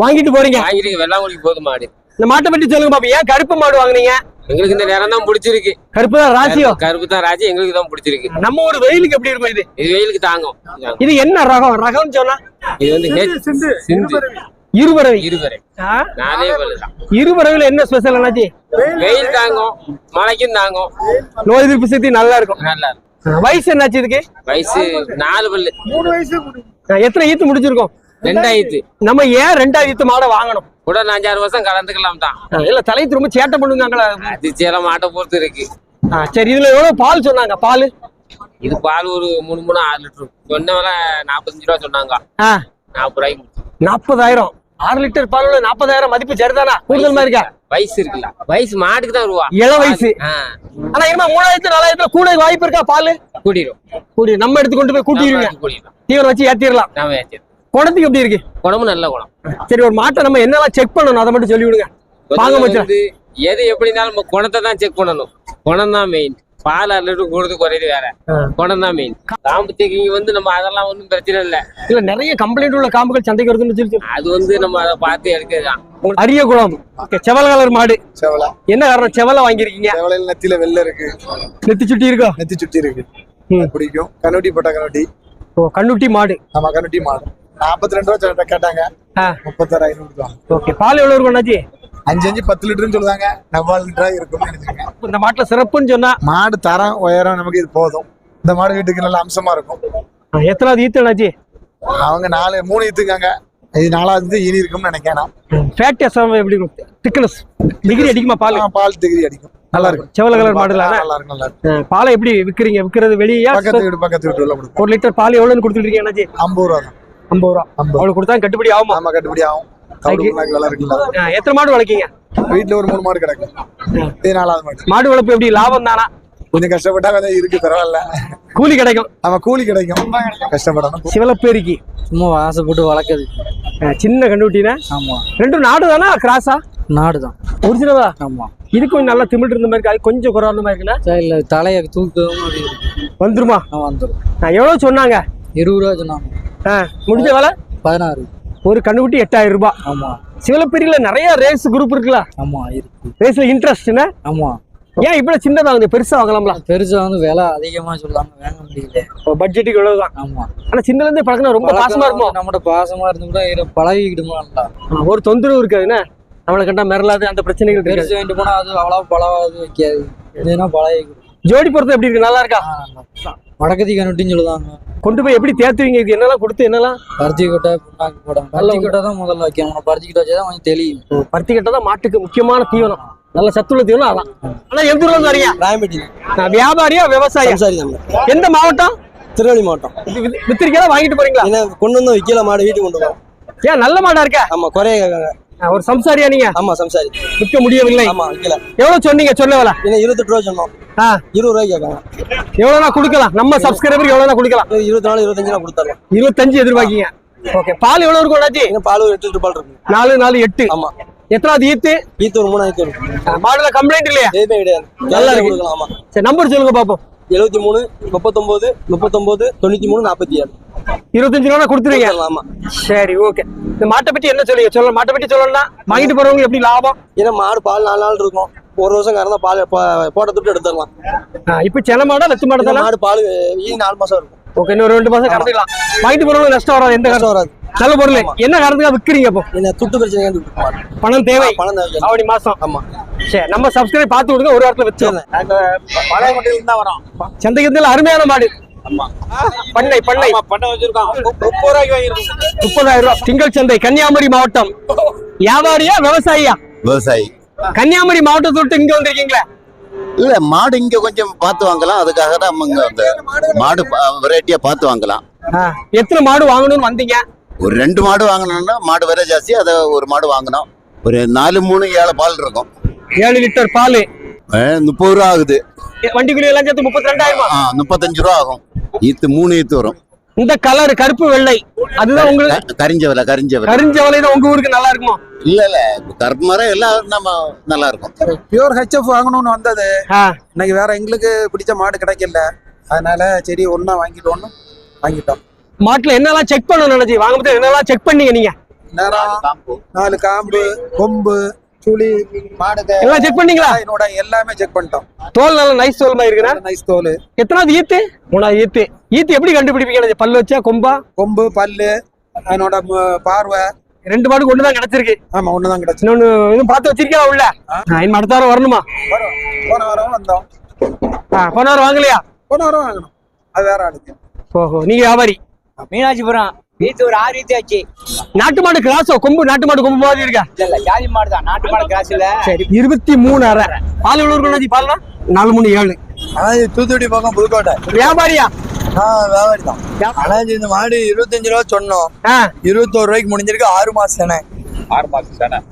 வாங்கிட்டு போறீங்க. வாங்கிட்டு வெள்ளாங்குடிக்கு போகுது மாடு இந்த மாட்டை பத்தி சொல்லுங்க பாப்பா ஏன் கருப்பு மாடு வாங்குனீங்க? எங்களுக்கு இந்த நேரம் தான் பிடிச்சிருக்கு. கருப்பு தான் ராசியோ கருப்பு தான் ராஜி எங்களுக்கு தான் பிடிச்சிருக்கு. நம்ம ஒரு வெயிலுக்கு எப்படி இருக்கும் இது? இது வெயிலுக்கு தாங்கும். இது என்ன ரகம்? ரகம்னு சொன்னா? இது வந்து சிந்து இருபறவை ஆ? நாலே இருபறவைல என்ன ஸ்பெஷல் என்னாச்சு வெயில் தாங்கும். மழைக்கும் தாங்கும். நோய் எதிர்ப்பு சக்தி நல்லா இருக்கும். நல்லா இருக்கும். வயசு என்னாச்சு இதுக்கு? வயசு நாலு பல்லு. ஆ, எத்தனை ஈத்து முடிச்சிருக்கோம்? ரெண்டாயிரத்து. நம்ம ஏன் ரெண்டாவது ஈத்து மாடை வாங்கணும்? கூட அஞ்சாறு வருஷம் கலந்துக்கலாம் தான் இல்ல தலை திரும்ப சேட்டை பண்ணுவாங்களா அது சில மாட்டை பொறுத்து இருக்கு. சரி இதுல எவ்வளவு பால் சொன்னாங்க? பால்? இது பால் ஒரு மூணு மூணு ஆறு லிட்டர். சொன்ன விலை நாற்பத்தஞ்சு ரூபா சொன்னாங்க. நாற்பது ரூபாய்க்கு. நாற்பதாயிரம். ஆறு லிட்டர் பால் நாற்பதாயிரம் மதிப்பு சரிதானா? கூடுதல் மாதிரி இருக்கா? வயசு இருக்குல்ல. வயசு மாட்டுக்கு தான் ரூபா இள வயசு. ஆனா என்ன மூணாயிரத்து நாலாயிரத்துல கூட வாய்ப்பு இருக்கா பால்? கூட்டிடும் கூடி நம்ம எடுத்து கொண்டு போய் கூட்டிடுவீங்க. தீவனம் வச்சு ஏத்திடலாம். நாம ஏற்றிடும் குணத்துக்கு எப்படி இருக்கு? குணமும் நல்ல குணம் சரி ஒரு மாட்டை நம்ம என்னெல்லாம் செக் பண்ணணும்? அதை மட்டும் சொல்லி விடுங்க வாங்க மச்சான். எது எப்படி இருந்தாலும் நம்ம குணத்தை தான் செக் பண்ணணும். குணம் தான் மெயின் பால் அல்லது கூடுது குறையுது வேற. குணம் தான் மெயின் காம்பத்துக்கு இங்க வந்து நம்ம அதெல்லாம் ஒன்றும் பிரச்சனை இல்லை. இல்ல நிறைய கம்ப்ளைண்ட் உள்ள காம்புகள் சந்தைக்கு வருதுன்னு சொல்லி. அது வந்து நம்ம அதை பார்த்து உங்களுக்கு அரிய குளம் செவல கலர் மாடு. செவலை. என்ன காரணம்? செவல வாங்கியிருக்கீங்க. செவலையில் நெத்தியில வெள்ளை இருக்கு. நெத்தி சுட்டி இருக்கோ? நெத்தி சுட்டி இருக்கு. பிடிக்கும். கண்ணுட்டி போட்ட கண்ணுட்டி. ஓ கண்ணுட்டி மாடு. நம்ம கண்ணுட்டி மாடு. நாற்பத்தி ரெண்டு ரூபா கேட்டாங்க. ஆ. முப்பத்தாறு ஐநூறு கொடுத்தாங்க ஓகே பால் எவ்வளவு இருக்கும் அண்ணாச்சி? அஞ்சு அஞ்சு பத்து லிட்டர்னு சொல்லுவாங்க. நவ்வாறு லிட்டரா இருக்கும்னு நினைச்சிருக்கேன். இந்த மாட்டுல சிறப்புன்னு சொன்னா மாடு தரம் உயரம் நமக்கு இது போதும். இந்த மாடு வீட்டுக்கு நல்ல அம்சமா இருக்கும். எத்தனாவது ஈத்து அண்ணாச்சி? அவங்க நாலு மூணு இத்துக்காங்க இது நாலாவது இனி இருக்கும்னு நினைக்கிறேன் ஃபேட் எப்படி இருக்கும்? திக்னஸ். டிகிரி அடிக்குமா பால்? பால் திகிரி அடிக்கும். நல்லா இருக்கும். செவல கலர் மாடுல நல்லா இருக்கும் நல்லா இருக்கும். பாலை எப்படி விக்கிறீங்க? விக்கிறது வெளியா? பக்கத்து வீடு பக்கத்து வீட்டு உள்ள கொடுக்கும் ஒரு லிட்டர் பால் எவ்வளவுன்னு கொடுத்துருக்கீங்க அண்ணாச்சி? ஐம்பது ரூபா ஐம்பது ரூபா. அவளுக்கு கொடுத்தா கட்டுப்படி ஆகுமா? ஆமா கட்டுப்படி ஆகும். எத்தனை மாடு வளர்க்கீங்க? வீட்டுல ஒரு மூணு மாடு கிடக்கும் இது நாலாவது மாடு. மாடு வளர்ப்பு எப்படி? லாபம் தானா? கொஞ்சம் கஷ்டப்பட்டா கொஞ்சம் இருக்கு பரவாயில்ல. கூலி கிடைக்கும். நம்ம கூலி கிடைக்கும். கஷ்டப்படணும் சிவலப்பேரிக்கு. சும்மா ஆசைப்பட்டு வளர்க்குறது. ஆ, சின்ன கண்டுபிட்டினா ஆமா. ரெண்டும் நாடு தானா கிராஸா? நாடு தான் ஒரிஜினலா ஆமா. இது கொஞ்சம் நல்லா திமிழ் இருந்த மாதிரி இருக்கு? அது கொஞ்சம் குறை மாதிரி இருக்குல்ல? சரி இல்லை தலையை தூக்கவும். வந்துருமா? ஆ வந்துடும் நான் எவ்வளவு சொன்னாங்க? இருபது ரூபா சொன்னாங்க. ஆ, முடிஞ்ச வேலை? பதினாறு. ஒரு கண்ணுக்குட்டி எட்டாயிரம் ரூபாய். ஆமா. சிவலப்பேரியில நிறைய ரேஸ் குரூப் இருக்குல்ல? ஆமா இருக்கு. ரேஸ்ல இன்ட்ரெஸ்ட்னு ஆமா. ஏன் இவ்வளவு சின்னதாகுது பெருசா வாங்கலாம்ல? பெருசா வந்து விலை அதிகமா சொல்லாம வாங்க முடியல. பட்ஜெட்டுக்கு இவ்வளவுதான் ஆமா. ஆனா சின்னல இருந்தே பழக்கினா ரொம்ப பாசமா இருக்கும்? நம்மகிட்ட பாசமா இருந்து கூட பழகிக்கிடுமா ஒரு தொந்தரவு இருக்காதுன்னா நம்மளை கண்டா மிரளாது அந்த பிரச்சனைகள் பெருசு வாங்கிட்டு போனா அது அவ்வளவு பழவாது வைக்காது. இதுனா பழகிக்கிடும். ஜோடி பொறுத்து எப்படி இருக்கு? நல்லா இருக்கா. வடக்கத்தி கண்ணுட்டின்னு சொல்லுவாங்க. கொண்டு போய் எப்படி தேத்துவீங்க? இது என்னெல்லாம் கொடுத்து என்னெல்லாம் பருத்தி கொட்டை புண்ணாக்கு போடும் பருத்தி கொட்டை தான் முதல்ல வைக்கணும். பருத்தி கொட்டை வச்சா கொஞ்சம் தெளியும். பருத்தி கட்டை தான் மாட்டுக்கு முக்கியமான தீவனம். நல்ல சத்துள்ள தீவனம் அதான். ஆனா எந்த ஊர்ல வரீங்க? ராயம்பேட்டி. நான் வியாபாரியா விவசாயம் சரி நம்ம எந்த மாவட்டம்? திருநெல்வேலி மாவட்டம். இது வித்- வித்திரிக்கையா வாங்கிட்டு போறீங்களா? கொண்டு வந்து விக்கல மாடு வீட்டுக்கு கொண்டு வரோம். ஏன் நல்ல மாடா இருக்க? ஆமா குறைய ஒரு சம்சாரியா நீங்க? ஆமா சம்சாரி. விற்க முடியவில்லை. ஆமா விக்கல. எவ்வளவு சொன்னீங்க? சொல்லவல ஏன்னா இருபத்தெட்டு ரூபா சொன்னோம். ஆ. இருபது ரூபாய்க்கு கேட்காங்க எவ்வளவுனா கொடுக்கலாம். நம்ம சப்ஸ்கிரைபருக்கு எவ்வளவுனா கொடுக்கலாம். இருபத்தி நாலு இருபத்தஞ்சு ரூபா கொடுத்தாருவோம் இருபத்தஞ்சு எதிர்பார்க்கீங்க. ஓகே. பால் எவ்வளவு இருக்கும் அண்ணாச்சி? பால் ஒரு எட்டு லிட்டர் பால் இருக்கு நாலு நாலு எட்டு. ஆமா. எத்தனாவது ஈத்து? ஈத்து ஒரு மூணு ஈத்து இருக்கும். மாடுல கம்ப்ளைண்ட் இல்லையா? எதுவுமே கிடையாது. நல்லா இருக்கு. கொடுக்கலாம் ஆமா. சரி நம்பர் சொல்லுங்க பாப்போம். எழுபத்தி மூணு முப்பத்தொன்பது முப்பத்தொன்பது தொண்ணூத்தி மூணு நாற்பத்தி ஏழு. இருபத்தஞ்சு ரூபா கொடுத்துருவீங்க. ஆமா. சரி ஓகே இந்த மாட்டை பத்தி என்ன சொல்லுங்க சொல்ல மாட்டை பத்தி சொல்லணும்னா வாங்கிட்டு போறவங்க எப்படி லாபம்? ஏன்னா மாடு பால் நாலு நாள் இருக்கும். ஒரு வருஷம் கறந்தா பால் போட்ட துட்டு எடுத்துடலாம். இப்ப சென மாடா லத்து மாடா தானே மாடு பால் ஈ நாலு மாசம் இருக்கும். ஓகே இன்னொரு ரெண்டு மாசம் கறந்துக்கலாம் வாங்கிட்டு போறவங்க நஷ்டம் வராது எந்த கஷ்டம் வராது. நல்ல பொருள். என்ன காரணத்துக்காக விற்கிறீங்க அப்போ? என்ன துட்டு பிரச்சனை பணம் தேவை. பணம் தேவை. ஆவணி மாசம். ஆமா. சரி நம்ம சப்ஸ்கிரைப் பார்த்து விடுங்க ஒரு வாரத்துல வச்சிடலாம் பழைய மட்டையில தான் வரோம். சந்தைக்கு அருமையான மாடு. பண்ணை பண்ணை. பண்ண முப்பது ரூபாய்க்கு வாங்கிருக்கோம் முப்பதாயிரம் ரூபாய். திங்கள் சந்தை கன்னியாகுமரி மாவட்டம். வியாபாரியா விவசாயியா? விவசாயி. கன்னியாகுமரி மாவட்டத்தை விட்டு இங்க வந்திருக்கீங்களா? இல்ல மாடு இங்க கொஞ்சம் பார்த்து வாங்கலாம். அதுக்காக தான் நம்ம இங்க அந்த மாடு வெரைட்டியா பார்த்து வாங்கலாம். எத்தனை மாடு வாங்கணும்னு வந்தீங்க? ஒரு ரெண்டு மாடு வாங்கணும்னா மாடு விலை ஜாஸ்தி. அதை ஒரு மாடு வாங்கினோம். ஒரு நாலு மூணு ஏழு பால் இருக்கும். ஏழு லிட்டர் பால். முப்பது ரூபா ஆகுது. வண்டிக்குள்ள எல்லாம் சேர்த்து முப்பத்தி ரெண்டாயிரமா? ஆ முப்பத்தஞ்சு ரூபா ஆகும். ஈத்து மூணு ஈத்து வரும். இந்த கலர் கருப்பு வெள்ளை. அதுதான் உங்களுக்கு க- கரிஞ்ச விலை கரிஞ்ச விலை கரிஞ்ச விலை தான் உங்க ஊருக்கு நல்லா இருக்குமா? இல்ல இல்ல. கருப்பு மரம் எல்லாம் நம்ம நல்லா இருக்கும். பியூர் ஹெச்எஃப் வாங்கணும்னு வந்தது. இன்னைக்கு வேற எங்களுக்கு பிடிச்ச மாடு கிடைக்கல. அதனால சரி ஒண்ணா வாங்கிட்டு ஒண்ணு வாங்கிட்டோம். மாட்டுல என்னெல்லாம் செக் பண்ணணும் நினைச்சு வாங்கும்போது என்னெல்லாம் செக் பண்ணீங்க நீங்க? நேரம் நாலு காம்பு கொம்பு சுழி மாடுக எல்லாம் செக் பண்ணீங்களா? என்னோட எல்லாமே செக் பண்ணிட்டோம். தோல் நல்ல நைஸ் தோல் மாதிரி இருக்குண்ணா? நைஸ் தோல். எத்தனாவது ஈத்து? மூணாவது ஈத்து. ஈத்து எப்படி கண்டுபிடிப்பீங்க? பல்லு வச்சா கொம்பா? கொம்பு பல்லு ம- பார்வை. ரெண்டு மாடு ஒன்று தான் கிடைச்சிருக்கு. ஆமா ஒண்ணுதான் கிடைச்சு இன்னொன்னு பார்த்து வச்சிருக்கியா உள்ள? இன்னும் அடுத்த வாரம் வரணுமா? போன வாரம் வந்தோம். போன வாரம் வாங்கலையா? போன வாரம் வாங்கணும் அது வேற ஆளுக்கு ஓஹோ நீங்க வியாபாரி? மீனாட்சிபுரம். வீட்டு ஒரு ஆறு வீட்டு ஆச்சு. நாட்டு மாடு கிராஸோ கொம்பு நாட்டு மாடு கொம்பு மாதிரி இருக்கா? இல்ல இல்ல ஜாதி மாடு தான். நாட்டு மாடு கிராஸ் இல்ல. சரி இருபத்தி மூணு அரை பால் எவ்வளவு இருக்கும் பால்னா? நாலு மூணு ஏழு. இது தூத்துக்குடி பக்கம் புதுக்கோட்டை. வியாபாரியா? வியாபாரி தான். ஆனா இந்த மாடு இருபத்தஞ்சு ரூபா சொன்னோம். இருபத்தோரு ரூபாய்க்கு முடிஞ்சிருக்கு ஆறு மாசம் செனை.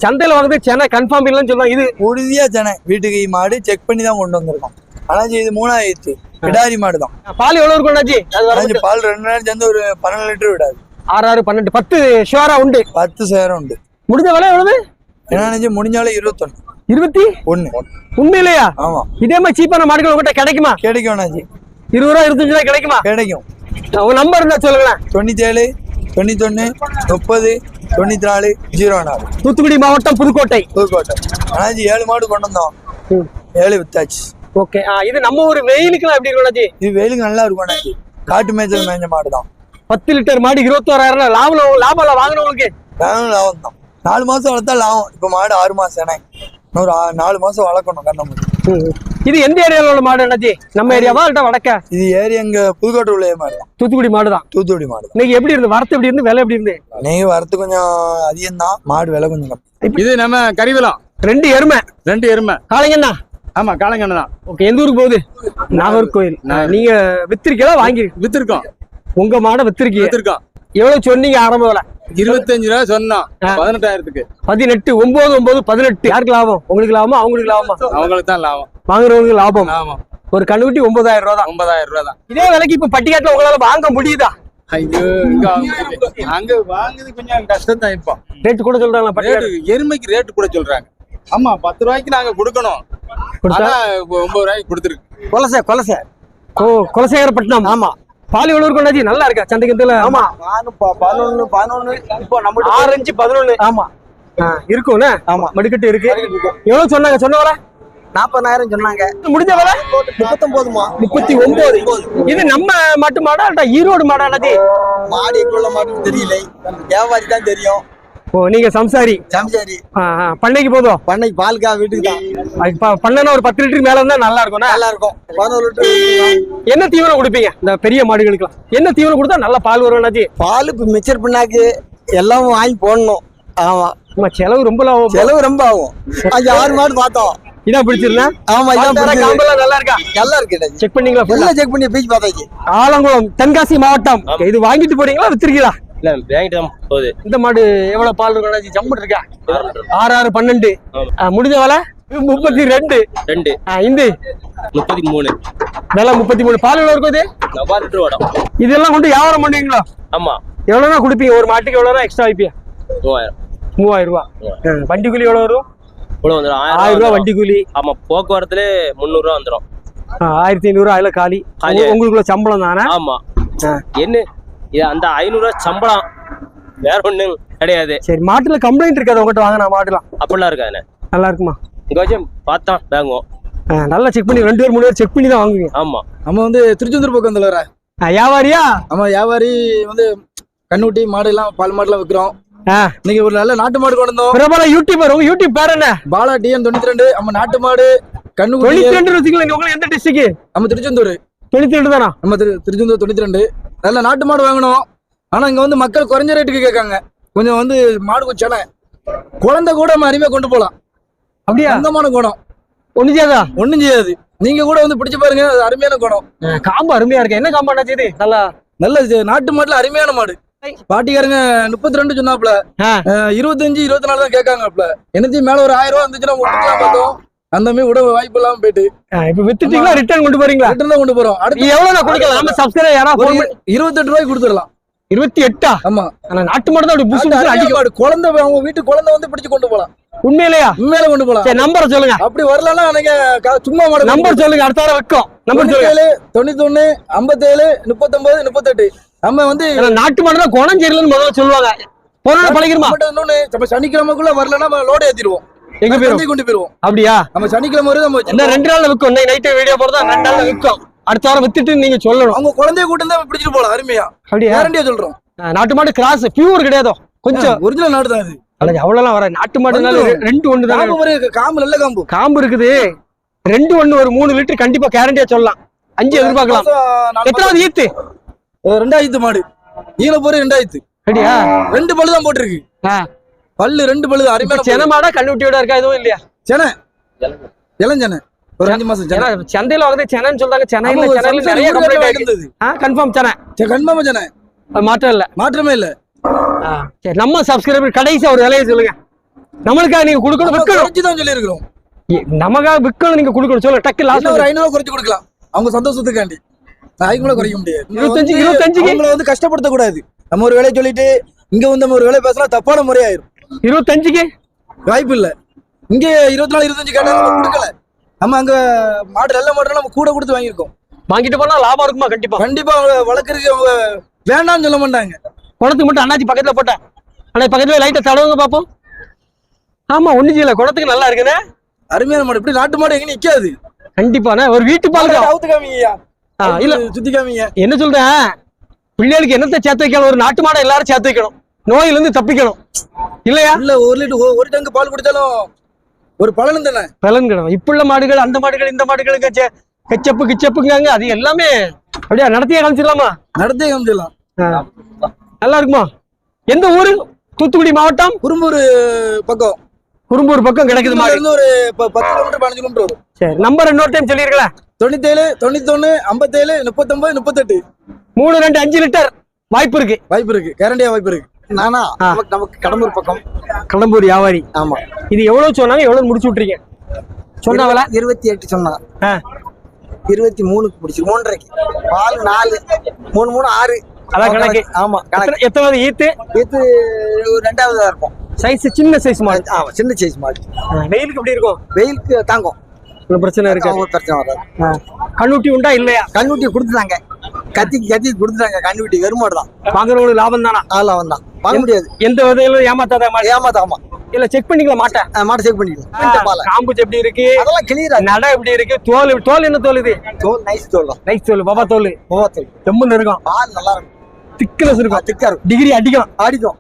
சந்தையில வாங்குறது சென்னை கன்ஃபார்ம் இல்லைன்னு சொல்லுவாங்க. இது உறுதியா செனை. வீட்டுக்கு மாடு செக் பண்ணி தான் கொண்டு வந்திருக்கோம். ஆனா இது மூணாயிரத்து. கிடாரி மாடு தான். பால் எவ்வளவு இருக்கும் பால் ரெண்டு நேரம் சேர்ந்து ஒரு பன்னெண்டு லிட்டர் விடாது. ஆறு ஆறு பன்னெண்டு. பத்து ஷுவரா உண்டு. பத்து சேரம் உண்டு. முடிஞ்ச விலை எவ்வளவு? என்ன நினைச்சு முடிஞ்சாலும் இருபத்தொன்னு. இருபத்தி? ஒண்ணு. உண்மையிலையா? ஆமா. இதே மாதிரி சீப்பான மாடுகள் உங்ககிட்ட கிடைக்குமா? கிடைக்கும் அண்ணாச்சி. இருபது ரூபா இருபத்தஞ்சு ரூபா கிடைக்குமா? கிடைக்கும். உங்க நம்பர் இருந்தா சொல்லுங்களேன். தொண்ணூத்தி ஏழு தொண்ணூத்தொன்னு முப்பது தொண்ணூத்தி நாலு ஜீரோ நாலு தூத்துக்குடி மாவட்டம் புதுக்கோட்டை. புதுக்கோட்டை. அண்ணாச்சி ஏழு மாடு கொண்டு வந்தோம். ஏழு வித்தாச்சு. ஓகே. இது நம்ம ஒரு வெயிலுக்குலாம் எப்படி இருக்கும் அண்ணாச்சி? இது வெயிலுக்கு நல்லா இருக்கும் அண்ணாச்சி. காட்டு மேய்ச்சல் மேய்ஞ்ச மாடு தான் பத்து லிட்டர் மாடு இருபத்தோராயிரம் லாபம் லாபம் வாங்கினவங்களுக்கு வேணும் லாபம் தான். நாலு மாசம் வளர்த்தா லாபம். இப்போ மாடு ஆறு மாசம் என்ன இன்னொரு ஆ- நாலு மாசம் வளர்க்கணும் கண்ணமுடி இது எந்த ஏரியால உள்ள மாடு அண்ணாச்சி? நம்ம ஏரியாவா இல்ல வடக்க? இது ஏரி எங்க புதுக்கோட்டை உள்ள மாடு தான். தூத்துக்குடி மாடு தான். தூத்துக்குடி மாடு இன்னைக்கு எப்படி இருந்து வரத்து எப்படி இருந்து விலை எப்படி இருந்து? நெய் வரத்து கொஞ்சம் அதிகம் தான் மாடு விலை கொஞ்சம் கம்மி. இது நம்ம கரிவலம் ரெண்டு எருமை. ரெண்டு எருமை. காளைங்கண்ணா? ஆமா காலங்கண்ணு தான். ஓகே எந்த ஊருக்கு போகுது? நாகர்கோயில் நாகர். நீங்க வித்திருக்கீங்களா வாங்கி வித்திருக்கோம். உங்க மாடை வித்திருக்கீங்க. வித்திருக்கோம் எவ்வளவு சொன்னீங்க ஆரம்ப விலை இருபத்தஞ்சு ரூபா சொன்னோம் ஆ. பதினெட்டாயிரத்துக்கு. பதினெட்டு ஒன்பது ஒன்பது பதினெட்டு. யாருக்கு லாபம்? உங்களுக்கு லாபமா? அவங்களுக்கு லாபமா? அவங்களுக்கு தான் லாபம். வாங்குறவங்களுக்கு லாபம். ஆமாம் ஒரு கண்ணுக்குட்டி ஒன்பதாயிரம் ரூபா தான். ஒன்பதாயிரம் ரூபா தான். இதே விலைக்கு இப்ப பட்டிக்காட்டுல உங்களால வாங்க முடியுதா? ஐயோ இங்க வாங்குறது. அங்க வாங்குறது கொஞ்சம் கஷ்டம் தான் இப்போ. ரேட் கூட சொல்றாங்களா எருமைக்கு ரேட்டு கூட சொல்றாங்க. ஆமா பத்து ரூபாய்க்கு நாங்க கொடுக்கணும். ஒன்பது ரூபாய்க்கு கொடுத்துருக்கு. கொலசை கொலசை. குலசேகரப்பட்டினம். ஆமா. பால் இருக்கும் அண்ணாச்சி? நல்லா இருக்கா? சந்தைக்கத்துல ஆமா பதினொன்னு பதினொன்னு இப்போ நம்ம ஆரஞ்சு பதினொன்னு. ஆமா. இருக்கும்ண்ணே ஆமா. மடிக்கட்டு இருக்கு. எவ்வளவு சொன்னாங்க? சொன்ன விலை? நாற்பதாயிரம் சொன்னாங்க. முடிஞ்ச விலை? முப்பத்தொன்பதுமா. முப்பத்தி ஒன்பது இது நம்ம மாட்டு மாடா ஈரோடு மாடா மாடு எவ்வளவு மாடுன்னு தெரியல. வியாபாரி தான் தெரியும். ஓ நீங்க சம்சாரி. சம்சாரி. பண்ணைக்கு போதும்? பண்ணைக்கு பாலுக்கா வீட்டுக்கு தான். அது ப- பண்ணைன்னா ஒரு பத்து லிட்டருக்கு மேல இருந்தா நல்லா இருக்கும்ண்ணே நல்லா இருக்கும் பதினோரு லிட்டர் என்ன தீவனம் கொடுப்பீங்க? இந்த பெரிய மாடுகளுக்குலாம் என்ன தீவனம் கொடுத்தா நல்ல பால் வரும் அண்ணாச்சி? பால் இப்போ மிச்சர் பின்னாக்கு எல்லாம் வாங்கி போடணும். ஆமா. செலவு ரொம்ப லாபம். செலவு ரொம்ப ஆகும். அது ஆறு மாடு பார்த்தோம். இதான் பிடிச்சிருந்தேன் ஆமா இதான். காம்பெல்லாம் நல்லா இருக்கா? நல்லா இருக்கு செக் பண்ணீங்களா? எல்லாம் செக் பண்ணி பீச் பார்த்தாச்சு ஆலங்குளம் தென்காசி மாவட்டம். இது வாங்கிட்டு போறீங்களா வித்துருக்கீங்களா? இல்ல வாங்கிட்டு தான் போகுது. இந்த மாடு எவ்வளவு பால் இருக்கும்? ஜம்முன்னு இருக்கா? ஆறு ஆறு பன்னெண்டு. முடிஞ்ச விலை? முப்பத்தி ரெண்டு. ரெண்டு. இந்த? முப்பத்தி மூணு. விலை முப்பத்தி மூணு. பால் எவ்வளவு இருக்கும் இது? லிட்டர் வடம். இதெல்லாம் கொண்டு வியாபாரம் பண்ணுவீங்களா? ஆமா. எவ்வளவுனா கொடுப்பீங்க? ஒரு மாட்டுக்கு எவ்வளவுனா எக்ஸ்ட்ரா வைப்பீங்க? மூவாயிரம். மூவாயிரம். ரூபா வண்டி கூலி எவ்வளவு வரும்? இவ்வளவு வந்துடும் ஆயிரம் ரூபா. வண்டி கூலி ஆமா போக்குவரத்துல முந்நூறு ரூபா வந்துடும் ஆயிரத்தி ஐநூறு அதுல காலி. காலி. உங்க- உங்களுக்குள்ள சம்பளம் தானே? ஆமா. என்ன? இது அந்த ஐநூறு ரூபா சம்பளம். வேற ஒண்ணும் கிடையாது. சரி மாட்டுல கம்ப்ளைண்ட் இருக்காது உங்ககிட்ட வாங்கினா மாடுலாம் அப்படிலாம் இருக்காதுண்ணே. நல்லா இருக்குமா இங்க வச்சு பார்த்தா வாங்குவோம். நல்லா செக் பண்ணி ரெண்டு பேர் மூணு பேர் செக் பண்ணி தான் வாங்குவீங்க. ஆமா. நம்ம வந்து திருச்செந்தூர் பக்கம் தலைவர வியாபாரியா? ஆமா வியாபாரி வந்து கண்ணுட்டி மாடு எல்லாம் பால் மாடுலாம் விற்கிறோம். இன்னைக்கு ஒரு நல்ல நாட்டு மாடு கொண்டு வந்தோம். பிரபல யூடியூபர் உங்க யூடியூப் பேர் என்ன? பாலா டிஎன் தொண்ணூத்தி ரெண்டு நம்ம நாட்டு மாடு கண்ணுக்குட்டி. தொண்ணூத்தி ரெண்டு எந்த டிஸ்ட்ரிக்ட் நம்ம திருச்செந்தூர். தொண்ணூத்தி ரெண்டு தானா? நம்ம திரு திருச்செந்தூர் தொண்ணூத்தி ரெண்டு நல்ல நாட்டு மாடு வாங்கணும். ஆனா இங்க வந்து மக்கள் குறைஞ்ச ரேட்டுக்கு கேட்காங்க. கொஞ்சம் வந்து மாடு கொஞ்சம். குழந்தை கூட நம்ம அருமையா கொண்டு போலாம். அப்படியா? தங்கமான குணம். ஒண்ணு செய்யாதா? ஒண்ணும் செய்யாது. நீங்க கூட வந்து பிடிச்சு பாருங்க அது அருமையான குணம். காம்பு அருமையா இருக்கு. என்ன காம்பு இது? நல்லா. நல்ல இது நாட்டு மாட்டுல அருமையான மாடு. பாட்டிக்காரங்க முப்பத்தி ரெண்டு சொன்னாப்ல இருபத்தஞ்சு இருபத்தி நாலு தான் கேட்காங்கப்ல என்னத்தையும் மேல ஒரு ஆயிரம் ரூபா கொடுக்கலாம் பார்த்தோம். அந்த மாதிரி விட வாய்ப்பு இல்லாம போயிட்டு இப்ப வித்துட்டீங்களா? ரிட்டர்ன் கொண்டு போறீங்களா? ரிட்டர்ன் தான் கொண்டு போறோம். அடுத்து எவ்வளவு நான் கொடுக்கலாம்? நம்ம சப்ஸ்கிரைப் யாரா? இருபத்தெட்டு ரூபாய்க்கு கொடுத்துடலாம். இருபத்தி எட்டா? ஆமா. ஆனா நாட்டு மாடு தான் அப்படி புசு மாடு. குழந்தை அவங்க வீட்டு குழந்தை வந்து பிடிச்சு கொண்டு போலாம். உண்மையிலையா? உண்மையில கொண்டு போலாம். சரி நம்பரை சொல்லுங்க. அப்படி வரலன்னா நீங்க க- சும்மா மாடு நம்பர் சொல்லுங்க அடுத்த வாரம் வைக்கும். நம்பர் சொல்லுங்க. தொண்ணூத்தேழு தொண்ணூத்தொன்னு ஐம்பத்தேழு முப்பத்தொன்பது முப்பத்தெட்டு. நம்ம வந்து நாட்டு மாடு தான் குணம் சரியில்லைன்னு முதல்ல சொல்லுவாங்க. போனா பழகிருமா? இன்னொன்னு சனிக்கிழமைக்குள்ள வரலன்னா லோடு ஏத்திடுவோம். எங்க போயிரும் கொண்டு போயிருவோம். அப்படியா? நம்ம சனிக்கிழமை வரை நம்ம என்ன ரெண்டு நாள்ல விற்கும். இன்னைக்கு நைட்டு வீடியோ போறதா ரெண்டு நாள்ல விற்கும். அடுத்த வாரம் வித்துட்டு நீங்க சொல்லணும். அவங்க குழந்தைய கூட்டம் தான் பிடிச்சிட்டு போலாம் அருமையா. அப்படியா? கேரண்டியா சொல்றோம். நாட்டு மாடு கிராஸ் பியூர் கிடையாதோ? கொஞ்சம். ஒரிஜினல் நாடு தான் அது அல்லது அவ்வளவுலாம் வர நாட்டு மாடுனால. ரெண்டு ஒண்ணு தானே காம்பு நல்ல காம்பு. காம்பு இருக்குது. ரெண்டு ஒண்ணு ஒரு மூணு லிட்டர் கண்டிப்பா கேரண்டியா சொல்லலாம். அஞ்சு எதிர்பார்க்கலாம். எத்தனாவது ஈத்து? ரெண்டாயிரத்து மாடு. ஈன போற ரெண்டாயிரத்து ரெண்டு பல்லு தான் போட்டிருக்கு. பல்லு ரெண்டு பல்லு அருமையான சென மாடா கண்ணுட்டியோட இருக்கா எதுவும் இல்லையா? சென. இளஞ்சனை. ஒரு அஞ்சு மாசம் சென. சந்தையில வந்து செனன்னு சொல்றாங்க. சென்னையில function நிறைய கம்ப்ளைண்ட் கன்ஃபார்ம் சரி, கன்ஃபார்மா சென. மாற்றம் இல்ல. மாற்றமே இல்ல. சரி நம்ம சப்ஸ்கிரைபர் கடைசி ஒரு விலையை சொல்லுங்க. நம்மளுக்காக நீங்க கொடுக்கணும் விற்கணும். தான் சொல்லி இருக்கிறோம் நமக்காக விற்கணும் நீங்க கொடுக்கணும். சொல்லுங்க டக்கு லாஸ்ட் ஒரு ஐநூறு குறைச்சு கொடுக்கலாம். அவங்க சந்தோஷத்துக்காண்டி. அதுக்கு மேல குறைக்க முடியாது. நம்ம இருபத்தஞ்சு, வந்து கஷ்டப்படுத்த கூடாது நம்ம ஒரு வேலையை சொல்லிட்டு இங்க வந்து நம்ம ஒரு வேலையை பேசினா தப்பான முறையாயிரும். இருபத்தஞ்சுக்கு? வாய்ப்பு இல்ல இங்க இருபத்தி நாலு இருபத்தஞ்சு கேட்டா கொடுக்கல. நம்ம அங்க மாடு நல்ல மாடு நம்ம கூட கொடுத்து வாங்கியிருக்கோம். வாங்கிட்டு போனா லாபம் இருக்குமா? கண்டிப்பா. கண்டிப்பா அவங்க வளர்க்கறதுக்கு அவங்க வேண்டாம்னு சொல்ல மாட்டாங்க. குளத்துக்கு மட்டும் அண்ணாச்சி பக்கத்துல போட்டேன். அண்ணா பக்கத்துல லைட்டை தடவுங்க பாப்போம். ஆமா ஒண்ணு செய்யல குளத்துக்கு நல்லா இருக்குண்ணே. அருமையான மாடு. இப்படி நாட்டு மாடு எங்க நிக்காது. கண்டிப்பாண்ணே ஒரு வீட்டு பால். அவுத்து காமிங்கய்யா இல்ல. சுத்தி காமிங்க. என்ன சொல்றேன்? பிள்ளைகளுக்கு என்னத்தை சேர்த்து வைக்கணும்? ஒரு நாட்டு மாடை எல்லாரும் சேர்த்து வைக்கணும். நோயில இருந்து தப்பிக்கணும். இல்லையா? இல்ல ஒரு லிட்டர் ஒரு டங்கு பால் குடிச்சாலும் ஒரு பலனும் தானே? பலன் கிடும் இப்ப உள்ள மாடுகள் அந்த மாடுகள் இந்த மாடுகளுக்கு கெச்சப்பு கிச்சப்புங்காங்க அது எல்லாமே அப்படியா நடத்தியே காமிச்சிடலாமா? நடத்தே காமிச்சிடலாம். நல்லா இருக்குமா எந்த ஊரு? தூத்துக்குடி மாவட்டம்? குறும்பூர் பக்கம். குறும்பூர் பக்கம் கிடைக்குது இருந்து ஒரு பத்து கிலோமீட்டர் பதினஞ்சு கிலோமீட்டர் வரும். சரி நம்பர் இன்னொரு டைம் சொல்லிருக்கலாம் தொண்ணூத்தேழு தொண்ணூத்தொன்னு ஐம்பத்தேழு முப்பத்தொன்பது முப்பத்தெட்டு. மூணு ரெண்டு அஞ்சு லிட்டர் வாய்ப்பு இருக்கு. வாய்ப்பு இருக்கு. கேரண்டியா வாய்ப்பு இருக்கு. நானா ஆ. நமக்கு நமக்கு கடம்பூர் பக்கம். கடம்பூர் வியாபாரி ஆமா. இது எவ்வளவு சொன்னாங்க? எவ்வளவு முடிச்சு விட்டுறீங்க சொன்னாங்களா? இருபத்தி எட்டு சொன்னாங்க. ஆ. இருபத்தி மூணுக்கு பிடிச்சி மூன்றரைக்கு. பால் நாலு மூணு மூணு ஆறு. அதான் கணக்கு. ஆமா கணக்கு. எத்தனை- எத்தனாவது ஈத்து? ஒரு ரெண்டாவதா இருக்கும். சைஸ் சின்ன சைஸ் மாடு. ஆமா சின்ன சைஸ் மாடு. ஆ, வெயிலுக்கு எப்படி இருக்கும்? வெயிலுக்கு தாங்கும். பிரச்சனை இருக்கு ஒரு பிரச்சனை வராது. கண்ணுட்டி உண்டா இல்லையா? கண்ணுட்டி கொடுத்துட்டாங்க. கத்திக்கு கத்தி கொடுத்துட்டாங்க. கண்ணுட்டி வெறுமாடு தான் வாங்குறவங்களுக்கு லாபம் தானா? ஆள் அவன் தான் வாங்க முடியாது. எந்த விதையிலும் ஏமாத்தாத மாடு ஏமாத்த ஆமா. இல்ல செக் பண்ணிக்கலாம் மாட்டேன். மாட்டை செக் பண்ணிக்கலாம் காம்பு எப்படி இருக்கு? அதெல்லாம் கிளியரா நடை எப்படி இருக்கு? தோல் தோல் என்ன தோல் இது? தோல் நைஸ் தோல் நைஸ் தோல் பாபா தோல். மூவத்தோல் செம்முன்னு இருக்கும். பால் நல்லா இருக்கும். திக்னஸ் இருக்கும். திக்கா இருக்கும். டிகிரி அடிக்கும். அடிக்கும்.